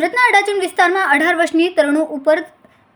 સુરતના અડાજણ વિસ્તારમાં અઢાર વર્ષની તરુણો ઉપર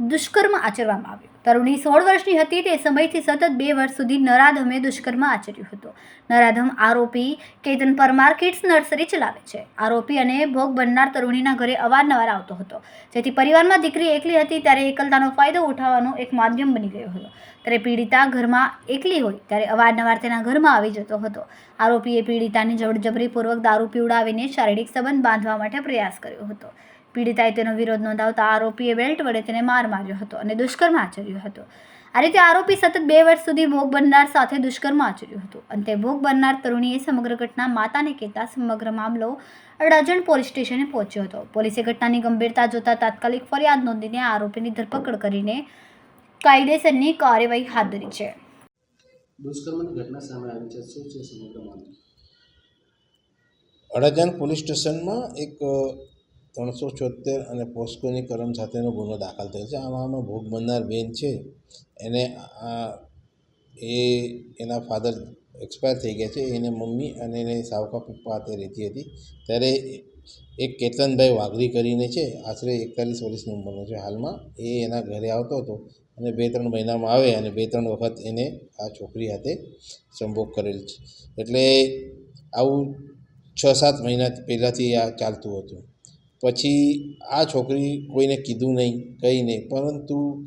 દુષ્કર્મ આચરવામાં આવ્યું. તરુણી સોળ વર્ષની હતી, તે સમયથી સતત બે વર્ષ સુધી નરાધમે દુષ્કર્મ આચર્યું હતું. નરાધમ આરોપી કેતન પરમાર કિડ્સ નર્સરી ચલાવે છે. આરોપી અને ભોગ બનનાર તરુણીના ઘરે અવારનવાર આવતો હતો. જેથી પરિવારમાં દીકરી એકલી હતી, ત્યારે એકલતાનો ફાયદો ઉઠાવવાનો એક માધ્યમ બની ગયો હતો. ત્યારે પીડિતા ઘરમાં એકલી હોય, ત્યારે અવારનવાર તેના ઘરમાં આવી જતો હતો. આરોપીએ પીડિતાને જબરજબરીપૂર્વક દારૂ પીવડાવીને શારીરિક સંબંધ બાંધવા માટે પ્રયાસ કર્યો હતો. પીડિતાએ તેનો વિરોધ નોંધાવતા આરોપીએ બેલ્ટ વડે તેને માર માર્યો હતો અને દુષ્કર્મ આચર્યો હતો. આ રીતે આરોપી સતત બે વર્ષ સુધી ભોગ બનનાર સાથે દુષ્કર્મ આચર્યું હતું. અંતે ભોગ બનનાર તરુણીએ સમગ્ર ઘટના માતાને કહેતા સમગ્ર મામલો અડાજણ પોલીસ સ્ટેશને પહોંચ્યો હતો. પોલીસે ઘટનાની ગંભીરતા જોતા તાત્કાલિક ફરિયાદ નોંધીને આરોપીની ધરપકડ કરીને કાયદેસરની કાર્યવાહી હાથ ધરી છે. દુષ્કર્મની ઘટના સામે આવી છે. શું છે સમગ્ર મામલો? અડાજણ પોલીસ સ્ટેશનમાં એક ત્રણસો છોતેર અને પોસ્કોની કલમ સાથેનો ગુનો દાખલ થયો છે. આમાં ભોગ બનનાર બેન છે. એને આ, એ, એના ફાધર એક્સપાયર થઈ ગયા છે. એને મમ્મી અને એને સાવકા પપ્પા હાથે રહેતી હતી. ત્યારે એક કેતનભાઈ વાઘરી કરીને છે, આશરે એકતાલીસ વર્ષની ઉંમરનો છે હાલમાં. એ એના ઘરે આવતો હતો અને બે ત્રણ મહિનામાં આવે અને બે ત્રણ વખત એને આ છોકરી હાથે સંભોગ કરેલ છે. એટલે આવું છ સાત મહિના પહેલાંથી આ ચાલતું હતું. પછી આ છોકરી કોઈને કીધું નહીં કંઈ નહીં. પરંતુ